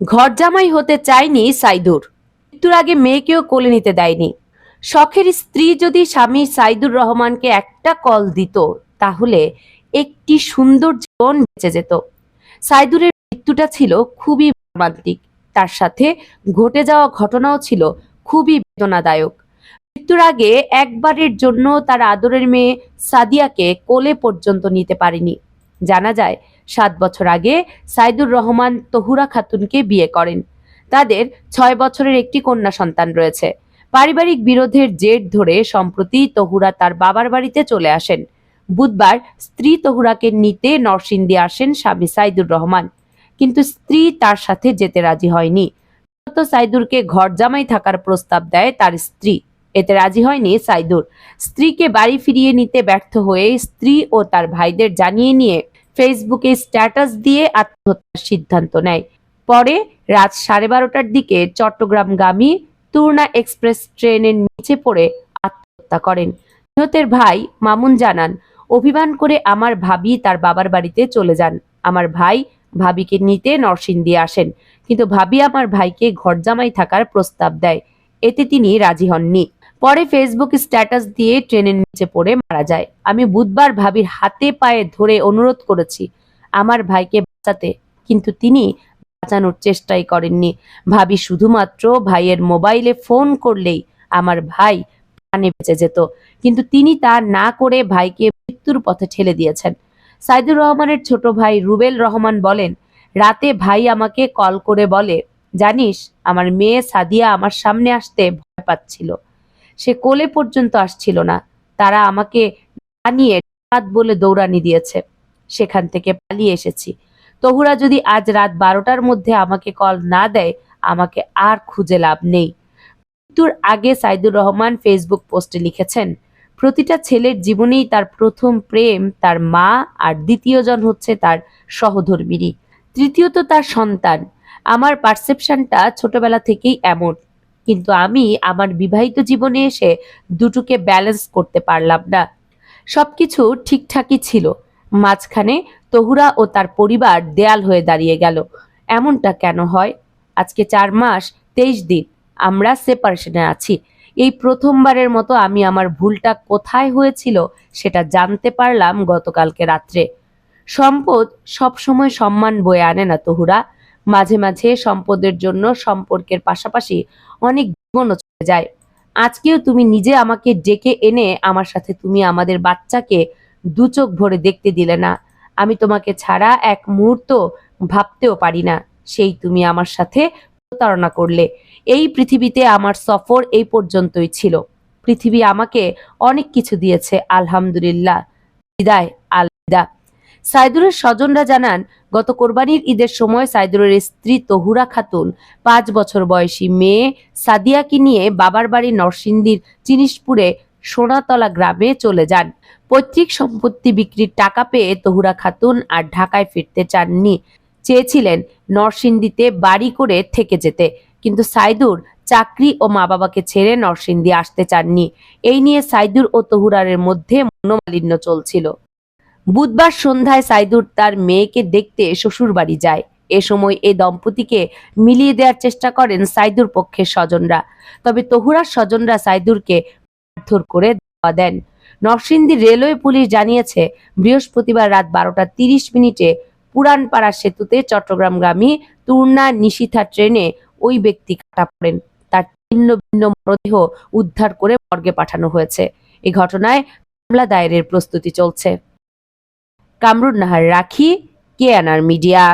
ঘর জামাই হতে চায়নি সাইদুর। মৃত্যুর আগে মেয়েকেও কোলে নিতে দেয়নি। শখের স্ত্রী যদি স্বামী সাইদুর রহমানকে একটা কল দিত, তাহলে একটি সুন্দর জীবন বেঁচে যেত। সাইদুরের মৃত্যুটা ছিল খুবই মর্মান্তিক তার সাথে ঘটে যাওয়া ঘটনাও ছিল খুবই বেদনাদায়ক। মৃত্যুর আগে একবারের জন্য তার আদরের মেয়ে সাদিয়াকে কোলে পর্যন্ত নিতে পারেনি। জানা যায়, সাত বছর আগে সাইদুর রহমান তহুরা খাতুনকে বিয়ে করেন। তাদের ছয় বছরের একটি কন্যা সন্তান রয়েছে। পারিবারিক বিরোধের জের ধরে সম্প্রতি তহুরা তার বাবার বাড়িতে চলে আসেন। বুধবার স্ত্রী তহুরাকে নিতে নরসিংদী আসেন স্বামী সাইদুর রহমান। কিন্তু স্ত্রী তার সাথে যেতে রাজি হয়নি। সাইদুরকে ঘর জামাই থাকার প্রস্তাব দেয় তার স্ত্রী। এতে রাজি হয়নি সাইদুর। স্ত্রীকে বাড়ি ফিরিয়ে নিতে ব্যর্থ হয়ে স্ত্রী ও তার ভাইদের জানিয়ে নিয়ে ফেসবুকে স্ট্যাটাস দিয়ে আত্মহত্যার সিদ্ধান্ত নেয়। পরে রাত সাড়ে বারোটার দিকে চট্টগ্রামগামী তুর্না এক্সপ্রেস ট্রেনের নিচে পড়ে আত্মহত্যা করেন। নিহতের ভাই মামুন জানান, অভিমান করে আমার ভাবি তার বাবার বাড়িতে চলে যান। আমার ভাই ভাবিকে নিতে নরসিংদী আসেন, কিন্তু ভাবি আমার ভাইকে ঘরজামাই থাকার প্রস্তাব দেয়। এতে তিনি রাজি হননি। পরে ফেসবুক স্ট্যাটাস দিয়ে ট্রেনের নিচে পড়ে মারা যায়। আমি বুধবার ভাবির হাতে পায়ে ধরে অনুরোধ করেছি, আমার ভাইকে বাঁচাতে। কিন্তু তিনি বাঁচানোর চেষ্টাই করেননি। ভাবি শুধুমাত্র ভাইয়ের মোবাইলে ফোন করলেই আমার ভাই প্রাণে বেঁচে যেত। কিন্তু তিনি তা না করে ভাইকে মৃত্যুর পথে ঠেলে দিয়েছেন। সাইদুর রহমানের ছোট ভাই রুবেল রহমান বলেন, রাতে ভাই আমাকে কল করে বলে, জানিস, আমার মেয়ে সাদিয়া আমার সামনে আসতে ভয় পাচ্ছিল। সে কোলে পর্যন্ত আসছিল না। তারা আমাকে আনিয়ে রাত বলে দৌড়ানি দিয়েছে। সেখান থেকে পালিয়ে এসেছি। তহুরা যদি আজ রাত বারোটার মধ্যে আমাকে কল না দেয়, আমাকে আর খুঁজে লাভ নেই। মৃত্যুর আগে সাইদুর রহমান ফেসবুক পোস্টে লিখেছেন, প্রতিটা ছেলের জীবনেই তার প্রথম প্রেম তার মা আর দ্বিতীয়জন হচ্ছে তার সহধর্মিনী। তৃতীয়ত তার সন্তান। আমার পারসেপশনটা ছোটবেলা থেকেই এমন। কিন্তু আমি আমার বিবাহিত জীবনে এসে দুটোকে ব্যালেন্স করতে পারলাম না। সবকিছু ঠিকঠাকই ছিল। মাঝখানে তহুরা ও তার পরিবার দেয়াল হয়ে দাঁড়িয়ে গেল। এমনটা কেন হয়? আজকে চার মাস, তেইশ দিন, আমরা সেপারেশনে আছি। এই প্রথমবারের মতো আমি আমার ভুলটা কোথায় হয়েছিল সেটা জানতে পারলাম গতকালকে রাত্রে। সম্পদ সবসময় সম্মান বয়ে আনে না তহুরা। মাঝে মাঝে সম্পদের জন্য সম্পর্কের পাশাপাশি অনেক জীবনও চলে যায়। আজকেও তুমি নিজে আমাকে ডেকে এনে আমার সাথে তুমি আমাদের বাচ্চাকে দু চোখ ভরে দেখতে দিলে না। আমি তোমাকে ছাড়া এক মুহূর্ত ভাবতেও পারি না। সেই তুমি আমার সাথে প্রতারণা করলে। এই পৃথিবীতে আমার সফর এই পর্যন্তই ছিল। পৃথিবী আমাকে অনেক কিছু দিয়েছে। আলহামদুলিল্লাহ। বিদায়। আলবিদা। সাইদুরের স্বজনরা জানান, গত কোরবানির ঈদের সময় সাইদুরের স্ত্রী তহুরা খাতুন, পাঁচ বছর বয়সী মেয়ে সাদিয়াকে নিয়ে বাবার বাড়ি নরসিংদীর জিনিসপুরে সোনাতলা গ্রামে চলে যান। পৈতৃক সম্পত্তি বিক্রির টাকা পেয়ে তহুরা খাতুন আর ঢাকায় ফিরতে চাননি। চেয়েছিলেন নরসিংদীতে বাড়ি করে থেকে যেতে, কিন্তু সাইদুর চাকরি ও মা বাবাকে ছেড়ে নরসিংদী আসতে চাননি। এই নিয়ে সাইদুর ও তহুরারের মধ্যে মনোমালিন্য চলছিল। বুধবার সন্ধ্যায় সাইদুর তার মেয়েকে দেখতে শ্বশুর বাড়ি যায়। এ সময় এই দম্পতিকে মিলিয়ে দেওয়ার চেষ্টা করেন সাইদুর পক্ষের স্বজনরা। তবে তহুরার স্বজনরা সাইদুরকে মারধর করে দেওয়া দেন। নরসিংদী রেলওয়ে পুলিশ জানিয়েছে, বৃহস্পতিবার রাত বারোটা তিরিশ মিনিটে পুরানপাড়া সেতুতে চট্টগ্রামগামী তুর্না নিশিথা ট্রেনে ওই ব্যক্তি কাটা পড়েন। তার ছিন্ন ভিন্ন মরদেহ উদ্ধার করে মর্গে পাঠানো হয়েছে। এ ঘটনায় মামলা দায়েরের প্রস্তুতি চলছে। কামরুন নাহার রাখি কেয়ানার মিডিয়া।